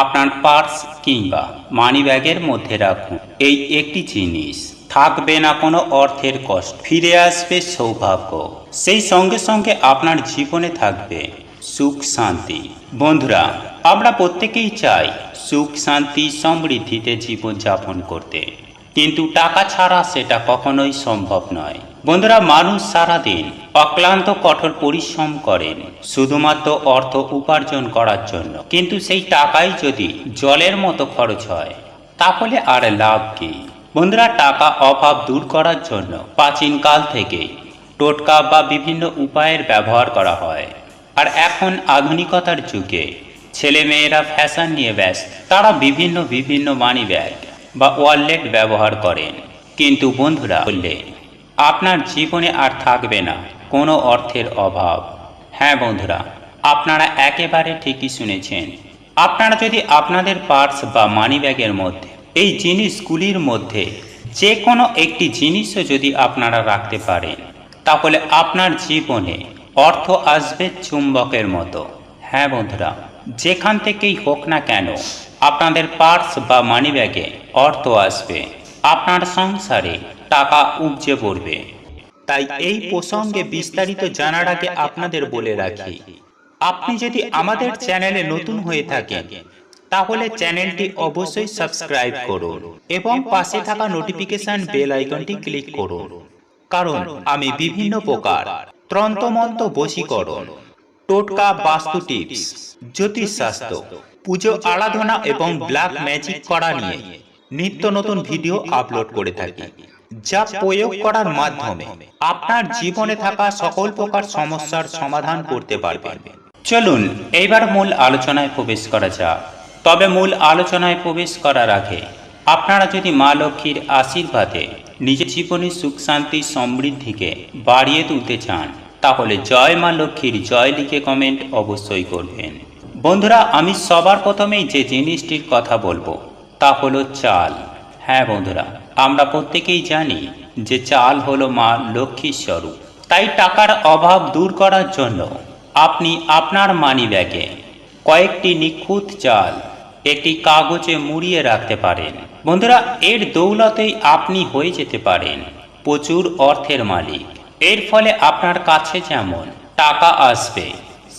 আপনার পার্স কিংবা মানি ব্যাগের মধ্যে রাখুন। এই একটি জিনিস। থাকবে না কোনো অর্থের কষ্ট। ফিরে আসবে সৌভাগ্য। সেই সঙ্গে সঙ্গে আপনার জীবনে থাকবে সুখ শান্তি। বন্ধুরা, আমরা প্রত্যেকেই চাই সুখ শান্তি, সমৃদ্ধিতে জীবন যাপন করতে। কিন্তু টাকা ছাড়া সেটা কখনোই সম্ভব নয়। বন্ধুরা, মানুষ সারাদিন অক্লান্ত কঠোর পরিশ্রম করেন, শুধুমাত্র অর্থ উপার্জন করার জন্য। কিন্তু সেই টাকাই যদি জলের মতো খরচ হয়, তাহলে আর লাভ কি? বন্ধুরা, টাকা অভাব দূর করার জন্য প্রাচীনকাল থেকে টোটকা বা বিভিন্ন উপায়ের ব্যবহার করা হয়। আর এখন আধুনিকতার যুগে ছেলে মেয়েরা ফ্যাশন নিয়ে ব্যস্ত। তারা বিভিন্ন বিভিন্ন মানি ব্যাগ বা ওয়ালেট ব্যবহার করেন। কিন্তু বন্ধুরা, বললে, আপনার জীবনে আর থাকবে না, কোনো অর্থের অভাব। হ্যাঁ বন্ধুরা, আপনারা একেবারে ঠিকই শুনেছেন। আপনারা যদি আপনাদের পার্স বা মানি ব্যাগের মধ্যে, এই জিনিসগুলির মধ্যে যে কোনো একটি জিনিসও যদি আপনারা রাখতে পারেন, তাহলে আপনার জীবনে অর্থ আসবে চুম্বকের মতো। হ্যাঁ বন্ধুরা, যেখান থেকেই হোক না কেন আপনাদের পার্স বা মানি ব্যাগে অর্থ আসবে, আপনার সংসারে টাকা উপজে পড়বে। তাই এই প্রসঙ্গে বিস্তারিত জানার আগে আপনাদের বলে রাখি, আপনি যদি আমাদের চ্যানেলে নতুন হয়ে থাকেন, তাহলে চ্যানেলটি অবশ্যই সাবস্ক্রাইব করুন এবং পাশে থাকা নোটিফিকেশন বেল আইকনটি ক্লিক করুন, কারণ আমি বিভিন্ন প্রকার ত্রন্তমন্ত বশীকরণ, টোটকা বাস্তু টিপস জ্যোতিষশাস্ত্র পুজো আরাধনা এবং ব্ল্যাক ম্যাজিক করা নিয়ে নিত্য নতুন ভিডিও আপলোড করে থাকি যা প্রয়োগ করার মাধ্যমে আপনার জীবনে থাকা সকল প্রকার সমস্যার সমাধান করতে পারবেন। চলুন এইবার মূল আলোচনায় প্রবেশ করা যাক। তবে মূল আলোচনায় প্রবেশ করার আগে আপনারা যদি মা লক্ষ্মীর আশীর্বাদে নিজের জীবনের সুখ শান্তি সমৃদ্ধিকে বাড়িয়ে তুলতে চান তাহলে জয় মা লক্ষ্মীর জয় লিখে কমেন্ট অবশ্যই করবেন। বন্ধুরা, আমি সবার প্রথমেই যে জিনিসটির কথা বলব, তা হলো চাল। হ্যাঁ বন্ধুরা, আমরা প্রত্যেকেই জানি যে চাল হলো মা লক্ষ্মীর স্বরূপ। তাই টাকার অভাব দূর করার জন্য আপনি আপনার মানি ব্যাগে কয়েকটি নিখুঁত চাল একটি কাগজে মুড়িয়ে রাখতে পারেন। বন্ধুরা, এর দৌলতেই আপনি হয়ে যেতে পারেন প্রচুর অর্থের মালিক। এর ফলে আপনার কাছে যেমন টাকা আসবে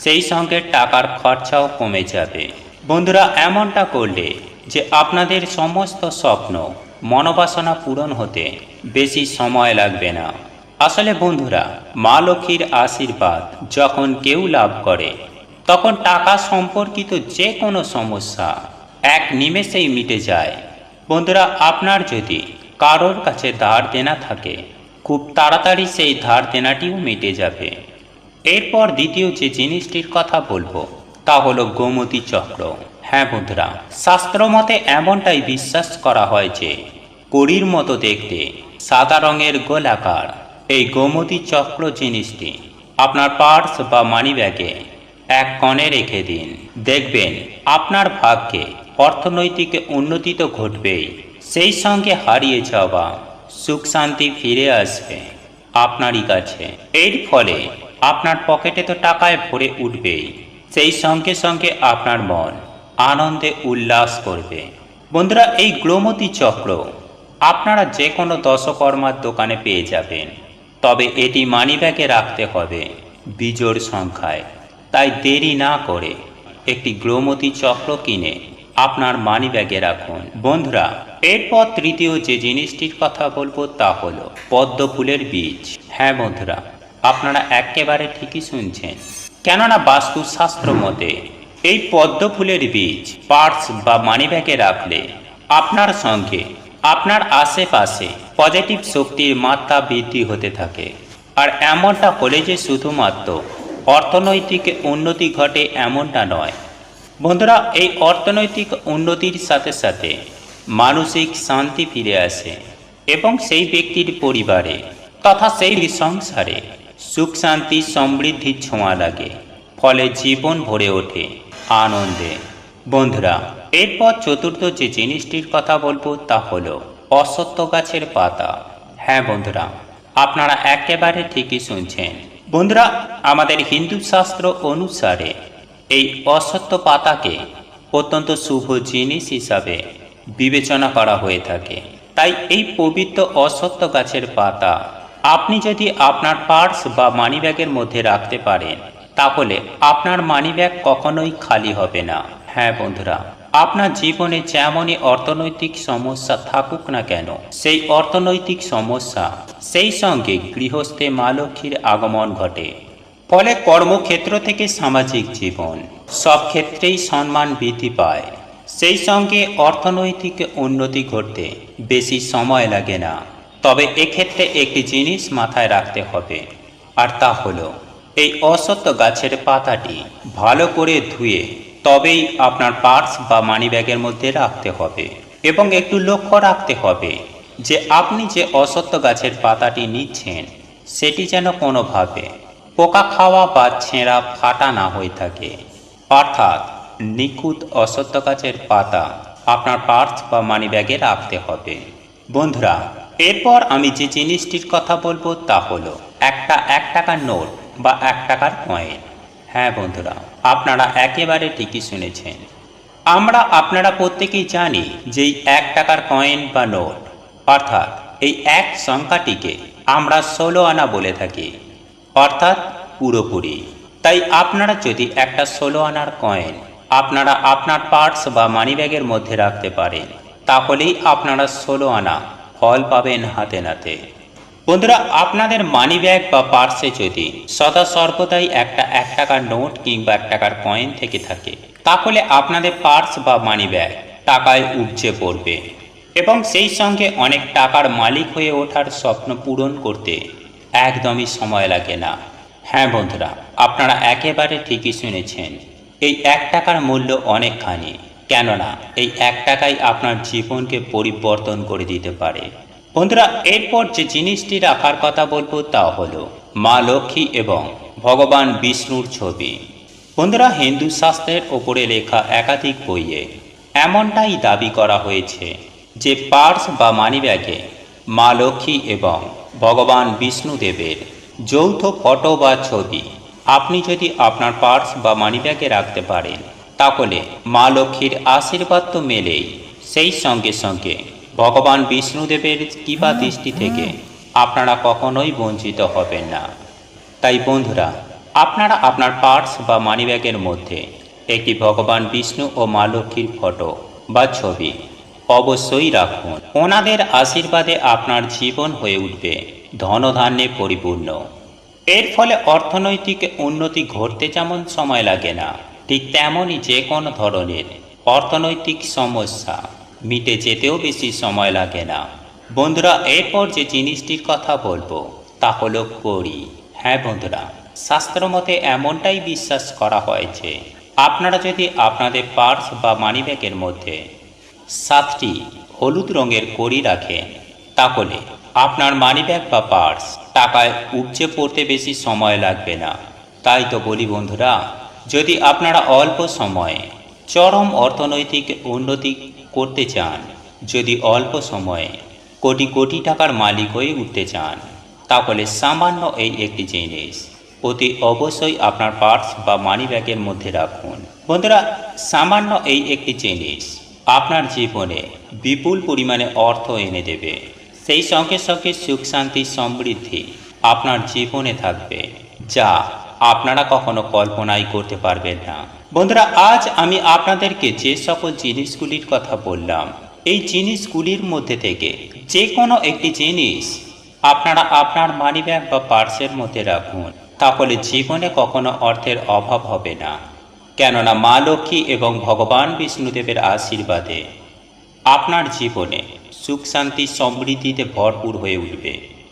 সেই সঙ্গে টাকার খরচাও কমে যাবে। বন্ধুরা, এমনটা করলে যে আপনাদের সমস্ত স্বপ্ন, মনোবাসনা পূরণ হতে বেশি সময় লাগবে না। আসলে বন্ধুরা, মা লক্ষ্মীর আশীর্বাদ যখন কেউ লাভ করে, তখন টাকা সম্পর্কিত যে কোনো সমস্যা এক নিমেষেই মিটে যায়। বন্ধুরা, আপনার যদি কারোর কাছে ধার দেনা থাকে, খুব তাড়াতাড়ি সেই ধার দেনাটিও মিটে যাবে। এরপর দ্বিতীয় যে জিনিসটির কথা বলব, তা হলো গোমতী চক্র। হ্যাঁ বন্ধুরা, শাস্ত্র মতে এমনটাই বিশ্বাস করা হয় যে, কড়ির মতো দেখতে সাদা রঙের গোলাকার এই গোমতী চক্র জিনিসটি। আপনার পার্স বা মানি ব্যাগে এক কণে রেখে দিন। দেখবেন আপনার ভাগ্যে অর্থনৈতিক উন্নতি তো ঘটবেই, সেই সঙ্গে হারিয়ে যাওয়া সুখ শান্তি ফিরে আসবে আপনারই কাছে। এর ফলে আপনার পকেটে তো টাকায় ভরে উঠবেই। সেই সঙ্গে সঙ্গে আপনার মন আনন্দে উল্লাস করবে। বন্ধুরা, এই গ্লোমতি চক্র আপনারা যে কোনো দশকর্মার দোকানে পেয়ে যাবেন। তবে এটি মানিব্যাগে রাখতে হবে বিজোড় সংখ্যায়। তাই দেরি না করে একটি গ্লোমতি চক্র কিনে আপনার মানিব্যাগে রাখুন। বন্ধুরা, এরপর তৃতীয় যে জিনিসটির কথা বলব তা হলো পদ্ম ফুলের বীজ। হ্যাঁ বন্ধুরা আপনারা একেবারে ঠিকই শুনছেন। কেননা বাস্তুশাস্ত্র মতে, এই পদ্ম ফুলের বীজ পার্স বা মানিব্যাগে রাখলে আপনার সঙ্গে আপনার আশেপাশে পজিটিভ শক্তির মাত্রা বৃদ্ধি হতে থাকে। আর এমনটা হলে যে শুধুমাত্র অর্থনৈতিক উন্নতি ঘটে এমনটা নয়। বন্ধুরা, এই অর্থনৈতিক উন্নতির সাথে সাথে মানসিক শান্তি ফিরে আসে এবং সেই ব্যক্তির পরিবারে তথা সেই সংসারে সুখ শান্তি সমৃদ্ধির ছোঁয়া লাগে, ফলে জীবন ভরে ওঠে আনন্দে। বন্ধুরা, এরপর চতুর্থ যে জিনিসটির কথা বলব তা হলো অসত্য গাছের পাতা। হ্যাঁ বন্ধুরা, আপনারা একেবারে ঠিকই শুনছেন। বন্ধুরা, আমাদের হিন্দু শাস্ত্র অনুসারে এই অসত্য পাতাকে অত্যন্ত শুভ জিনিস হিসাবে বিবেচনা করা হয়ে থাকে। তাই এই পবিত্র অসত্য গাছের পাতা আপনি যদি আপনার পার্স বা মানিব্যাগের মধ্যে রাখতে পারেন, তাহলে আপনার মানিব্যাগ কখনোই খালি হবে না। হ্যাঁ বন্ধুরা, আপনার জীবনে যেমনই অর্থনৈতিক সমস্যা থাকুক না কেন, সেই অর্থনৈতিক সমস্যা সেই সঙ্গে গৃহস্থে মা লক্ষ্মীর আগমন ঘটে। ফলে কর্মক্ষেত্র থেকে সামাজিক জীবন সব ক্ষেত্রেই সম্মান বৃদ্ধি পায়। সেই সঙ্গে অর্থনৈতিক উন্নতি ঘটতে বেশি সময় লাগে না। তবে এক্ষেত্রে একটি জিনিস মাথায় রাখতে হবে, আর তা হলো, এই অসত্য গাছের পাতাটি ভালো করে ধুয়ে তবেই আপনার পার্স বা মানিব্যাগের মধ্যে রাখতে হবে এবং একটু লক্ষ্য রাখতে হবে যে আপনি যে অসত্য গাছের পাতাটি নিচ্ছেন, সেটি যেন কোনোভাবে পোকা খাওয়া বা ছেঁড়া ফাটা না হয়ে থাকে। অর্থাৎ নিখুঁত অসত্য গাছের পাতা আপনার পার্স বা মানিব্যাগে রাখতে হবে। বন্ধুরা এরপর আমি যে জিনিসটির কথা বলব তা হলো, একটা এক টাকার নোট বা এক টাকার কয়েন হ্যাঁ বন্ধুরা, আপনারা একেবারে ঠিকই শুনেছেন। আমরা আপনারা প্রত্যেকেই জানি যে এক টাকার কয়েন বা নোট, অর্থাৎ এই এক সংখ্যাটিকে আমরা ষোলো আনা বলে থাকি, অর্থাৎ পুরোপুরি। তাই আপনারা যদি একটা ষোলো আনার কয়েন আপনারা আপনার পার্স বা মানিব্যাগের মধ্যে রাখতে পারেন, তাহলেই আপনারা ষোলো আনা ফল পাবেন হাতে নাতে। বন্ধুরা, আপনাদের মানি ব্যাগ বা পার্সে যদি সদা সর্বদাই একটা এক টাকার নোট কিংবা এক টাকার কয়েন থেকে থাকে, তাহলে আপনাদের পার্স বা মানি ব্যাগ টাকায় উপচে পড়বে এবং সেই সঙ্গে অনেক টাকার মালিক হয়ে ওঠার স্বপ্ন পূরণ করতে একদমই সময় লাগে না। হ্যাঁ বন্ধুরা, আপনারা একেবারে ঠিকই শুনেছেন, এই এক টাকার মূল্য অনেকখানি। কেননা এই এক টাকাই আপনার জীবনকে পরিবর্তন করে দিতে পারে। বন্ধুরা, এরপর যে জিনিসটি রাখার কথা বলব তা হলো মা লক্ষ্মী এবং ভগবান বিষ্ণুর ছবি। বন্ধুরা, হিন্দু শাস্ত্রের ওপরে লেখা একাধিক বইয়ে এমনটাই দাবি করা হয়েছে যে পার্স বা মানিব্যাগে মা লক্ষ্মী এবং ভগবান বিষ্ণুদেবের যৌথ ফটো বা ছবি আপনি যদি আপনার পার্স বা মানিব্যাগে রাখতে পারেন তাহলে মা লক্ষ্মীর আশীর্বাদ তো মেলেই। সেই সঙ্গে সঙ্গে ভগবান বিষ্ণুদেবের কৃপা দৃষ্টি থেকে আপনারা কখনোই বঞ্চিত হবেন না। তাই বন্ধুরা, আপনারা আপনার পার্স বা মানিব্যাগের মধ্যে একটি ভগবান বিষ্ণু ও মা লক্ষ্মীর ফটো বা ছবি অবশ্যই রাখুন। ওনাদের আশীর্বাদে আপনার জীবন হয়ে উঠবে, ধনধান্যে পরিপূর্ণ। এর ফলে অর্থনৈতিক উন্নতি ঘটতে যেমন সময় লাগে না ঠিক তেমনই যে কোনো ধরনের অর্থনৈতিক সমস্যা মিটে যেতেও বেশি সময় লাগে না। বন্ধুরা, এরপর যে জিনিসটির কথা বলব, তা হলো করি হ্যাঁ বন্ধুরা শাস্ত্রমতে এমনটাই বিশ্বাস করা হয়েছে আপনারা যদি আপনাদের পার্স বা মানিব্যাগের মধ্যে সাতটি হলুদ রঙের কড়ি রাখেন, তাহলে আপনার মানিব্যাগ বা পার্স টাকায় উপচে পড়তে বেশি সময় লাগবে না। তাই তো বলি বন্ধুরা যদি আপনারা অল্প সময়ে চরম অর্থনৈতিক উন্নতি করতে চান, যদি অল্প সময়ে কোটি কোটি টাকার মালিক হয়ে উঠতে চান, তাহলে সামান্য এই একটি জিনিস অতি অবশ্যই আপনার পার্স বা মানিব্যাগের মধ্যে রাখুন। বন্ধুরা, সামান্য এই একটি জিনিস আপনার জীবনে বিপুল পরিমাণে অর্থ এনে দেবে। সেই সঙ্গে সঙ্গে সুখ শান্তি সমৃদ্ধি আপনার জীবনে থাকবে, যা আপনারা কখনো কল্পনাই করতে পারবেন না। বন্ধুরা, আজ আমি আপনাদেরকে যে সকল জিনিসগুলির কথা বললাম, এই জিনিসগুলির মধ্যে থেকে যে কোনো একটি জিনিস আপনারা আপনার মানিব্যাগ বা পার্সের মধ্যে রাখুন, তাহলে জীবনে কখনো অর্থের অভাব হবে না। কেননা মা লক্ষ্মী এবং ভগবান বিষ্ণুদেবের আশীর্বাদে আপনার জীবনে সুখ শান্তি সমৃদ্ধিতে ভরপুর হয়ে উঠবে।